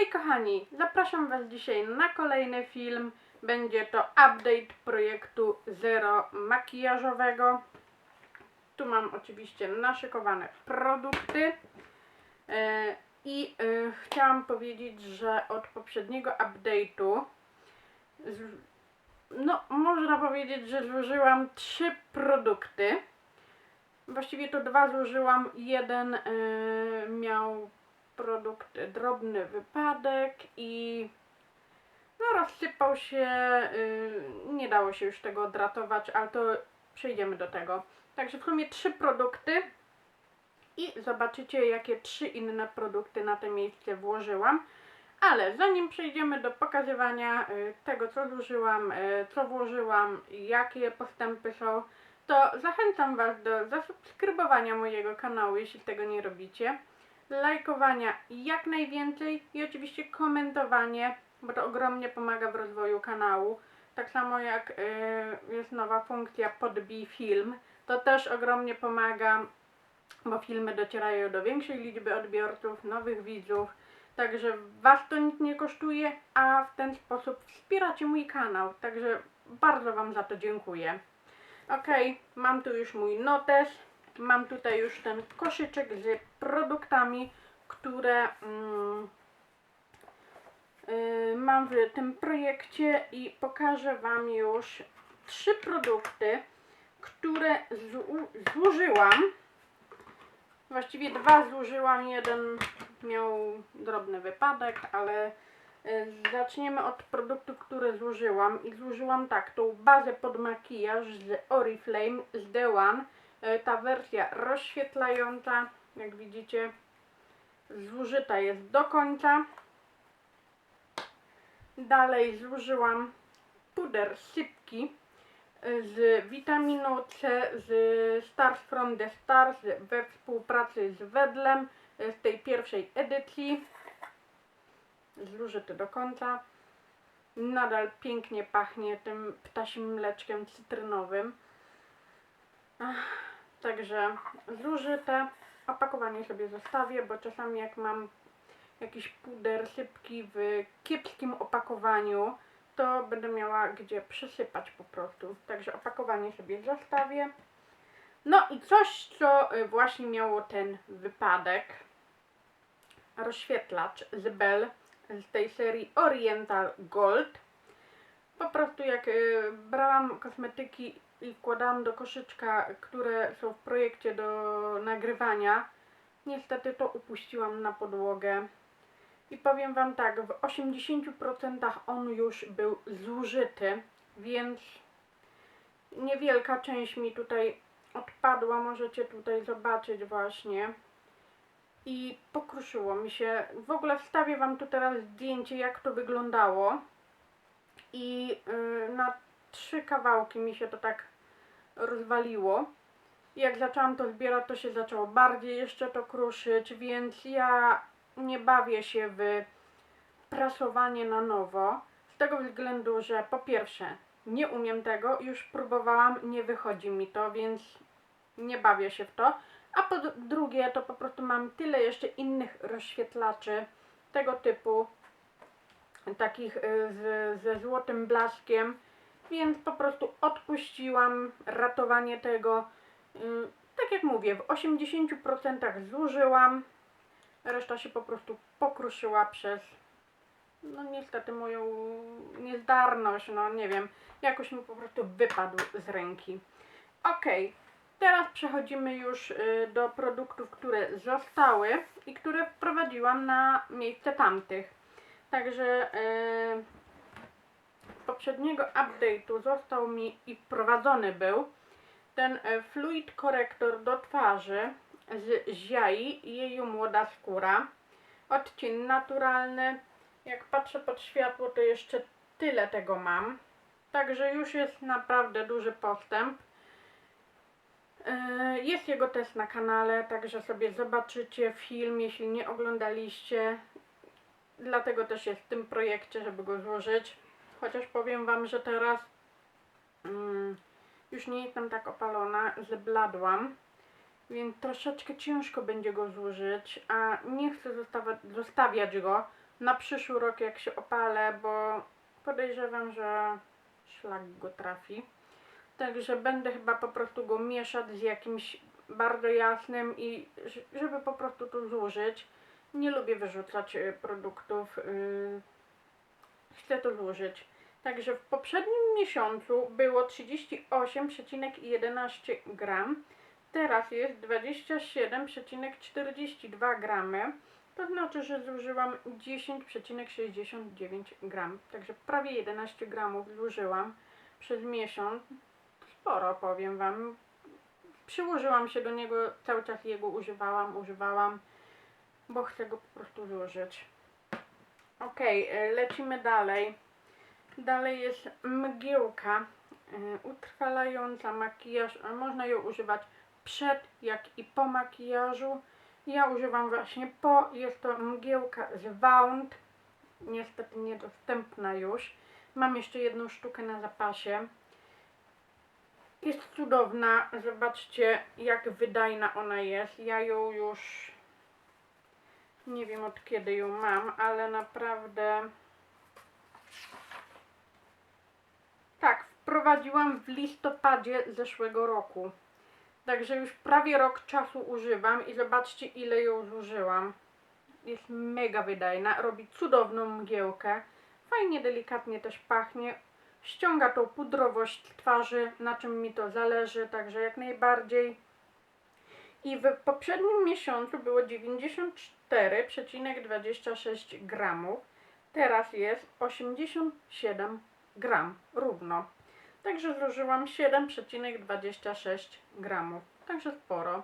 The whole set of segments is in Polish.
Hej kochani, zapraszam Was dzisiaj na kolejny film. Będzie to update projektu Zero makijażowego. Tu mam oczywiście naszykowane produkty. E, I e, chciałam powiedzieć, że od poprzedniego update'u no, można powiedzieć, że zużyłam trzy produkty. Właściwie to dwa zużyłam. Jeden e, miał produkt drobny wypadek i no rozsypał się, y, nie dało się już tego odratować, ale to przejdziemy do tego. Także w sumie trzy produkty i zobaczycie jakie trzy inne produkty na to miejsce włożyłam. Ale zanim przejdziemy do pokazywania y, tego co zużyłam, y, co włożyłam, jakie postępy są, to zachęcam Was do zasubskrybowania mojego kanału, jeśli tego nie robicie lajkowania jak najwięcej i oczywiście komentowanie, bo to ogromnie pomaga w rozwoju kanału. Tak samo jak y, jest nowa funkcja podbij film, to też ogromnie pomaga, bo filmy docierają do większej liczby odbiorców, nowych widzów. Także Was to nic nie kosztuje, a w ten sposób wspieracie mój kanał. Także bardzo Wam za to dziękuję. Ok, mam tu już mój notes. Mam tutaj już ten koszyczek z produktami, które mm, y, mam w tym projekcie i pokażę Wam już trzy produkty, które zu- zużyłam. Właściwie dwa zużyłam, jeden miał drobny wypadek, ale y, zaczniemy od produktów, które zużyłam. I zużyłam tak, tą bazę pod makijaż z Oriflame z The One. E, Ta wersja rozświetlająca, jak widzicie, zużyta jest do końca. Dalej zużyłam puder sypki e, z witaminą C z Stars from the Stars we współpracy z Wedlem e, z tej pierwszej edycji. Zużyty do końca. Nadal pięknie pachnie tym ptasim mleczkiem cytrynowym. Ach, Także zużyte. Opakowanie sobie zostawię, bo czasami jak mam jakiś puder sypki w kiepskim opakowaniu, to będę miała gdzie przysypać po prostu. Także opakowanie sobie zostawię. No i coś, co y, właśnie miało ten wypadek. Rozświetlacz z Bell z tej serii Oriental Gold. Po prostu jak y, brałam kosmetyki i wkładałam do koszyczka, które są w projekcie do nagrywania, niestety to upuściłam na podłogę. I powiem Wam tak, w 80% on już był zużyty, więc niewielka część mi tutaj odpadła, możecie tutaj zobaczyć właśnie. I pokruszyło mi się. W ogóle wstawię Wam tu teraz zdjęcie, jak to wyglądało. I yy, na trzy kawałki mi się to tak rozwaliło. Jak zaczęłam to zbierać, to się zaczęło bardziej jeszcze to kruszyć, więc ja nie bawię się w prasowanie na nowo. Z tego względu, że po pierwsze nie umiem tego, już próbowałam, nie wychodzi mi to, więc nie bawię się w to. A po drugie, to po prostu mam tyle jeszcze innych rozświetlaczy tego typu, takich y, z, ze złotym blaskiem, więc po prostu odpuściłam ratowanie tego. Ym, Tak jak mówię, w 80% zużyłam, reszta się po prostu pokruszyła przez, no niestety moją niezdarność, no nie wiem, jakoś mi po prostu wypadł z ręki. Ok, teraz przechodzimy już y, do produktów, które zostały i które wprowadziłam na miejsce tamtych. Także y, poprzedniego update'u został mi i wprowadzony był ten e, fluid korektor do twarzy z Ziai i jej młoda skóra. Odcień naturalny. Jak patrzę pod światło, to jeszcze tyle tego mam. Także już jest naprawdę duży postęp. E, Jest jego test na kanale, także sobie zobaczycie film, jeśli nie oglądaliście. Dlatego też jest w tym projekcie, żeby go złożyć. Chociaż powiem Wam, że teraz mm, już nie jestem tak opalona, zbladłam, więc troszeczkę ciężko będzie go zużyć, a nie chcę zostawiać go, na przyszły rok jak się opalę, bo podejrzewam, że szlak go trafi. Także będę chyba po prostu go mieszać z jakimś bardzo jasnym i żeby po prostu to zużyć. Nie lubię wyrzucać y, produktów. Chcę to zużyć. Także w poprzednim miesiącu było 38,11 gram. Teraz jest 27,42 gramy. To znaczy, że zużyłam 10,69 gram. Także prawie 11 gramów zużyłam przez miesiąc. Sporo powiem Wam. Przyłożyłam się do niego, cały czas jego używałam, używałam, bo chcę go po prostu zużyć. Ok, lecimy dalej. Dalej jest mgiełka y, utrwalająca makijaż. a Można ją używać przed, jak i po makijażu. Ja używam właśnie po. Jest to mgiełka z Wound. Niestety niedostępna już. Mam jeszcze jedną sztukę na zapasie. Jest cudowna. Zobaczcie, jak wydajna ona jest. Ja ją już nie wiem od kiedy ją mam, ale naprawdę tak, wprowadziłam w listopadzie zeszłego roku. Także już prawie rok czasu używam i zobaczcie ile ją zużyłam. Jest mega wydajna, robi cudowną mgiełkę. Fajnie, delikatnie też pachnie. Ściąga tą pudrowość twarzy, na czym mi to zależy, także jak najbardziej. I w poprzednim miesiącu było 94,26 gramów. Teraz jest 87 gram równo. Także zużyłam 7,26 gramów. Także sporo.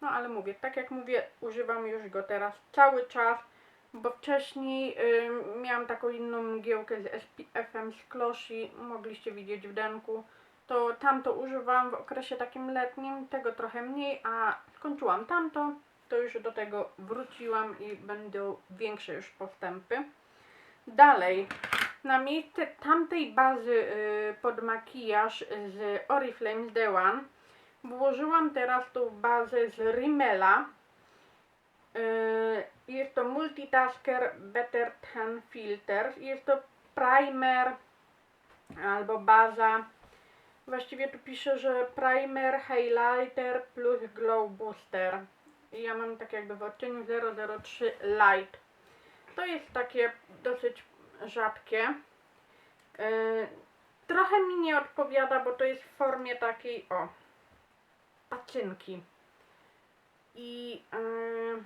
No ale mówię, tak jak mówię, używam już go teraz cały czas, bo wcześniej y, miałam taką inną mgiełkę z SPF-em z Klosi, mogliście widzieć w denku. To tamto używałam w okresie takim letnim, tego trochę mniej, a skończyłam tamto, to już do tego wróciłam i będą większe już postępy. Dalej, na miejsce tamtej bazy y, pod makijaż z Oriflame The One włożyłam teraz tą bazę z Rimmela. Y, jest to Multitasker Better Tan Filter. Jest to primer albo baza. Właściwie tu pisze, że primer, highlighter plus glow booster. Ja mam tak jakby w odcieniu 003 light. To jest takie dosyć rzadkie. Yy, trochę mi nie odpowiada, bo to jest w formie takiej, o, pacynki. I yy,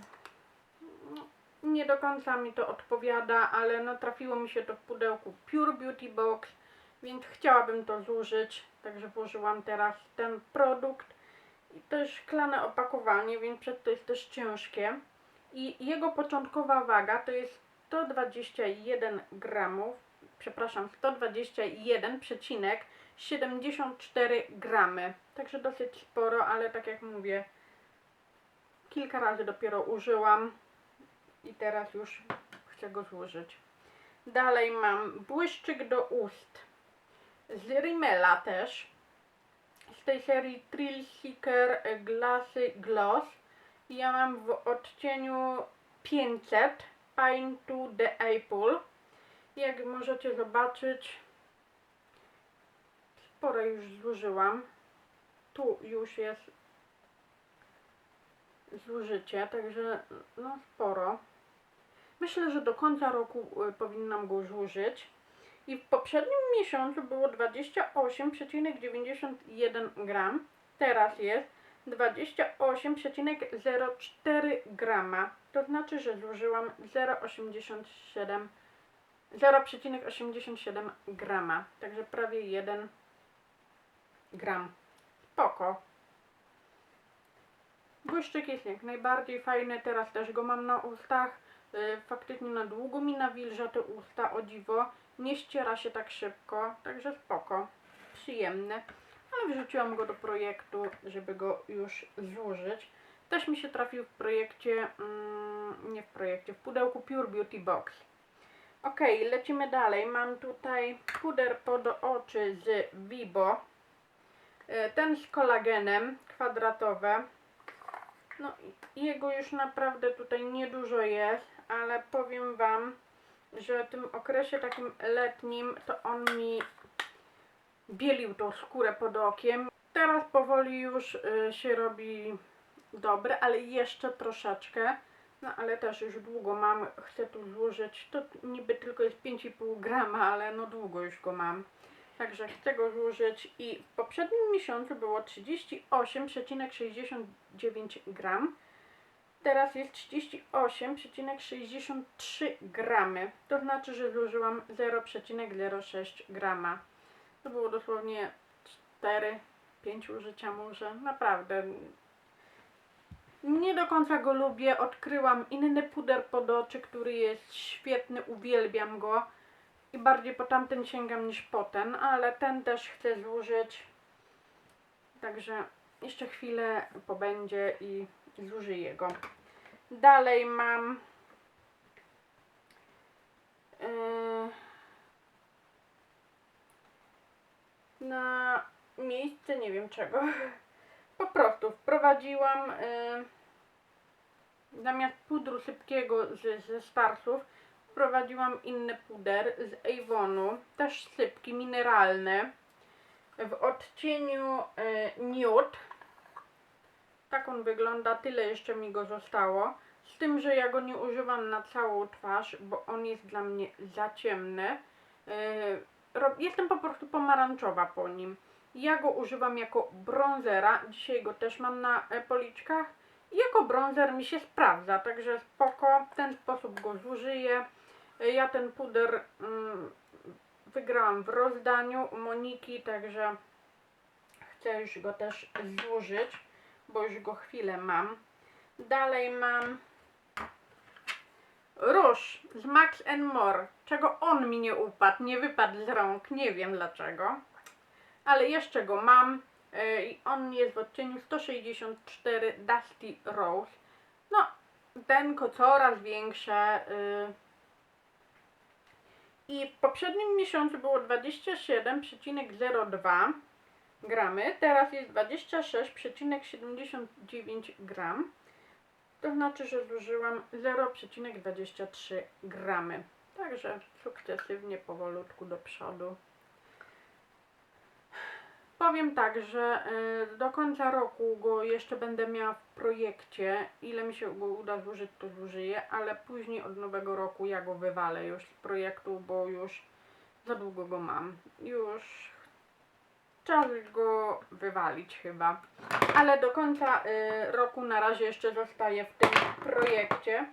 nie do końca mi to odpowiada, ale no trafiło mi się to w pudełku Pure Beauty Box, więc chciałabym to zużyć, także włożyłam teraz ten produkt. To jest szklane opakowanie, więc przez to jest też ciężkie. I jego początkowa waga to jest 121 gramów, przepraszam, 121,74 gramy. Także dosyć sporo, ale tak jak mówię, kilka razy dopiero użyłam i teraz już chcę go zużyć. Dalej mam błyszczyk do ust z Rimmela też. Z tej serii Thrill Seeker Glassy Gloss. Ja mam w odcieniu 500 Pine to the Apple. Jak możecie zobaczyć, sporo już zużyłam. Tu już jest zużycie, także no sporo. Myślę, że do końca roku y, powinnam go zużyć. I w poprzednim miesiącu było 28,91 gram. Teraz jest 28,04 grama. To znaczy, że zużyłam 0,87 0,87 grama. Także prawie 1 gram. Spoko. Błyszczyk jest jak najbardziej fajny. Teraz też go mam na ustach. Y, Faktycznie na długo mi nawilża te usta, o dziwo. Nie ściera się tak szybko, także spoko. Przyjemny. Ale wrzuciłam go do projektu, żeby go już zużyć. Też mi się trafił w projekcie, mm, nie w projekcie, w pudełku Pure Beauty Box. Ok, lecimy dalej. Mam tutaj puder pod oczy z Vibo. Y, Ten z kolagenem, kwadratowe. No i jego już naprawdę tutaj niedużo jest, ale powiem Wam, że w tym okresie takim letnim to on mi bielił tą skórę pod okiem. Teraz powoli już y, się robi dobry, ale jeszcze troszeczkę. No ale też już długo mam, chcę tu złożyć, to niby tylko jest 5,5 grama, ale no długo już go mam. Także chcę go złożyć i w poprzednim miesiącu było 38,69 gram. Teraz jest 38,63 gramy. To znaczy, że zużyłam 0,06 grama. To było dosłownie 4-5 użycia może. Naprawdę. Nie do końca go lubię. Odkryłam inny puder pod oczy, który jest świetny. Uwielbiam go. I bardziej po tamten sięgam niż po ten, ale ten też chcę zużyć. Także jeszcze chwilę pobędzie i zużyję go. Dalej mam yy, na miejsce nie wiem czego. Po prostu wprowadziłam yy, zamiast pudru sypkiego z, ze Starsów wprowadziłam inny puder z Avonu, też sypki mineralne w odcieniu yy, Nude. Tak on wygląda, tyle jeszcze mi go zostało. Z tym, że ja go nie używam na całą twarz, bo on jest dla mnie za ciemny. Yy, jestem po prostu pomarańczowa po nim. Ja go używam jako bronzera. Dzisiaj go też mam na policzkach. Jako bronzer mi się sprawdza, także spoko. W ten sposób go zużyję. Ja ten puder mm, wygrałam w rozdaniu Moniki, także chcę już go też zużyć bo już go chwilę mam. Dalej mam róż z Max More, czego on mi nie upadł, nie wypadł z rąk, nie wiem dlaczego. Ale jeszcze go mam yy, i on jest w odcieniu 164 Dusty Rose. No, denko coraz większe. Yy. I w poprzednim miesiącu było 27,02 gramy, teraz jest 26,79 gram. To znaczy, że zużyłam 0,23 gramy. Także sukcesywnie, powolutku do przodu. Powiem tak, że y, do końca roku go jeszcze będę miała w projekcie. Ile mi się go uda zużyć, to zużyję, ale później od nowego roku ja go wywalę już z projektu, bo już za długo go mam. Już czas go wywalić chyba. Ale do końca y, roku na razie jeszcze zostaje w tym projekcie.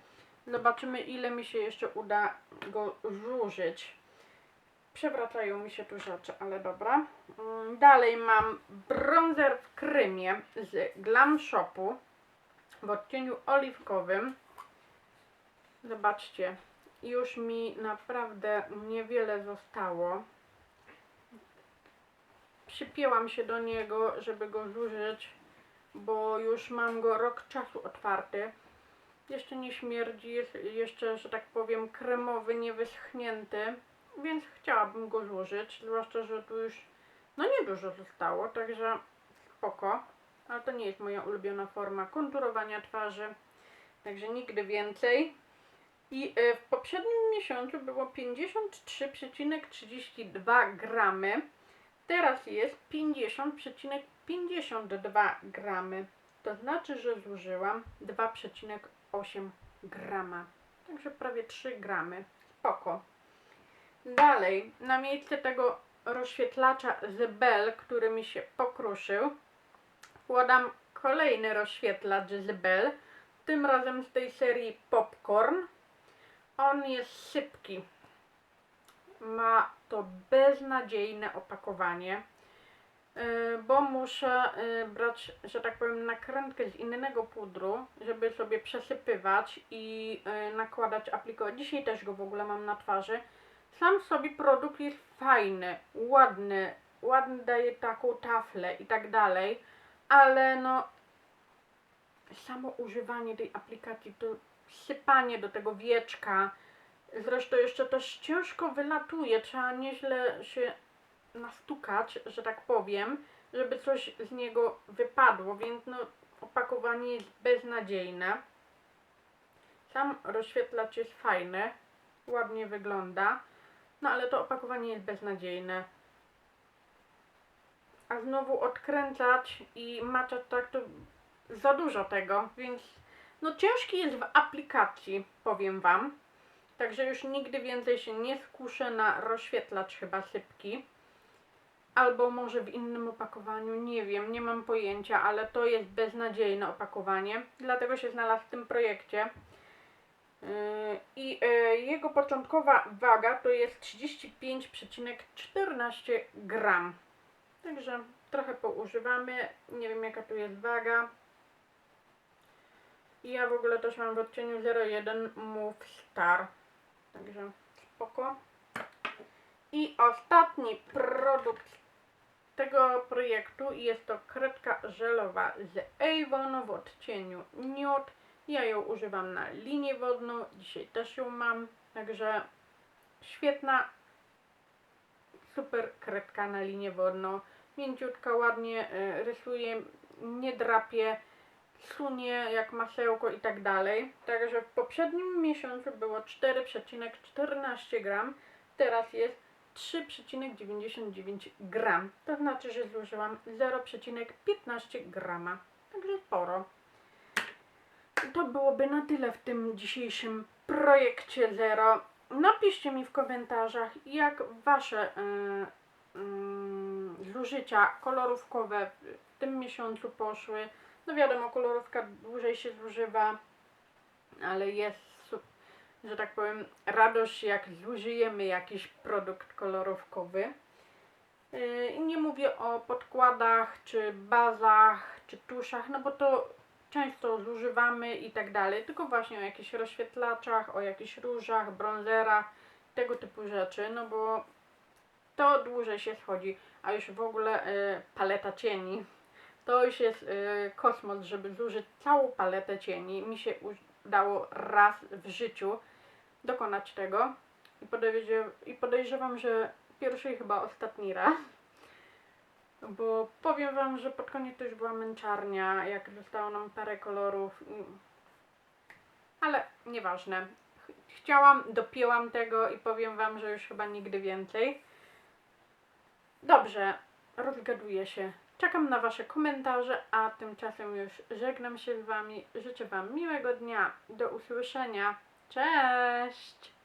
Zobaczymy ile mi się jeszcze uda go zużyć. Przewracają mi się tu rzeczy, ale dobra. Mm, Dalej mam bronzer w krymie z Glam Shopu w odcieniu oliwkowym. Zobaczcie, już mi naprawdę niewiele zostało przypięłam się do niego, żeby go zużyć, bo już mam go rok czasu otwarty. Jeszcze nie śmierdzi, jest jeszcze, że tak powiem, kremowy, niewyschnięty, więc chciałabym go zużyć, zwłaszcza, że tu już no niedużo zostało, także spoko. Ale to nie jest moja ulubiona forma konturowania twarzy, także nigdy więcej. I y, w poprzednim miesiącu było 53,32 gramy. Teraz jest 50,52 gramy. To znaczy, że zużyłam 2,8 grama. Także prawie 3 gramy. Spoko. Dalej, na miejsce tego rozświetlacza z który mi się pokruszył, wkładam kolejny rozświetlacz z. Tym razem z tej serii Popcorn. On jest sypki ma to beznadziejne opakowanie, yy, bo muszę yy, brać, że tak powiem, nakrętkę z innego pudru, żeby sobie przesypywać i yy, nakładać, aplikować. Dzisiaj też go w ogóle mam na twarzy. Sam sobie produkt jest fajny, ładny, ładny daje taką taflę i tak dalej, ale no samo używanie tej aplikacji, to sypanie do tego wieczka, Zresztą jeszcze też ciężko wylatuje, trzeba nieźle się nastukać, że tak powiem, żeby coś z niego wypadło, więc no opakowanie jest beznadziejne. Sam rozświetlacz jest fajny, ładnie wygląda. No ale to opakowanie jest beznadziejne. A znowu odkręcać i maczać tak to za dużo tego, więc no ciężki jest w aplikacji, powiem Wam. Także już nigdy więcej się nie skuszę na rozświetlacz chyba sypki. Albo może w innym opakowaniu, nie wiem, nie mam pojęcia, ale to jest beznadziejne opakowanie. Dlatego się znalazł w tym projekcie. Yy, I yy, jego początkowa waga to jest 35,14 gram. Także trochę poużywamy. Nie wiem jaka tu jest waga. I Ja w ogóle też mam w odcieniu 01 Move Star. Także spoko. I ostatni produkt tego projektu jest to kredka żelowa z Avon w odcieniu Nude. Ja ją używam na linię wodną. Dzisiaj też ją mam. Także świetna, super kredka na linię wodną. Mięciutka, ładnie y, rysuje, nie drapie, sunie jak masełko i tak dalej. Także w poprzednim miesiącu było 4,14 gram, teraz jest 3,99 gram. To znaczy, że zużyłam 0,15 grama. Także sporo. To byłoby na tyle w tym dzisiejszym projekcie Zero. Napiszcie mi w komentarzach, jak wasze yy, yy, zużycia kolorówkowe w tym miesiącu poszły. No wiadomo, kolorówka dłużej się zużywa, ale jest, że tak powiem, radość jak zużyjemy jakiś produkt kolorówkowy. Yy, I nie mówię o podkładach, czy bazach, czy tuszach, no bo to często zużywamy i tak dalej, tylko właśnie o jakichś rozświetlaczach, o jakichś różach, bronzerach, tego typu rzeczy, no bo to dłużej się schodzi, a już w ogóle y, paleta cieni. To już jest y, kosmos, żeby zużyć całą paletę cieni. Mi się udało raz w życiu dokonać tego i podejrzewam, i podejrzewam że pierwszy i chyba ostatni raz. Bo powiem Wam, że pod koniec to już była męczarnia, jak zostało nam parę kolorów. Ale nieważne. Ch- Chciałam, dopięłam tego i powiem Wam, że już chyba nigdy więcej. Dobrze, rozgaduję się. Czekam na Wasze komentarze, a tymczasem już żegnam się z Wami. Życzę Wam miłego dnia. Do usłyszenia. Cześć!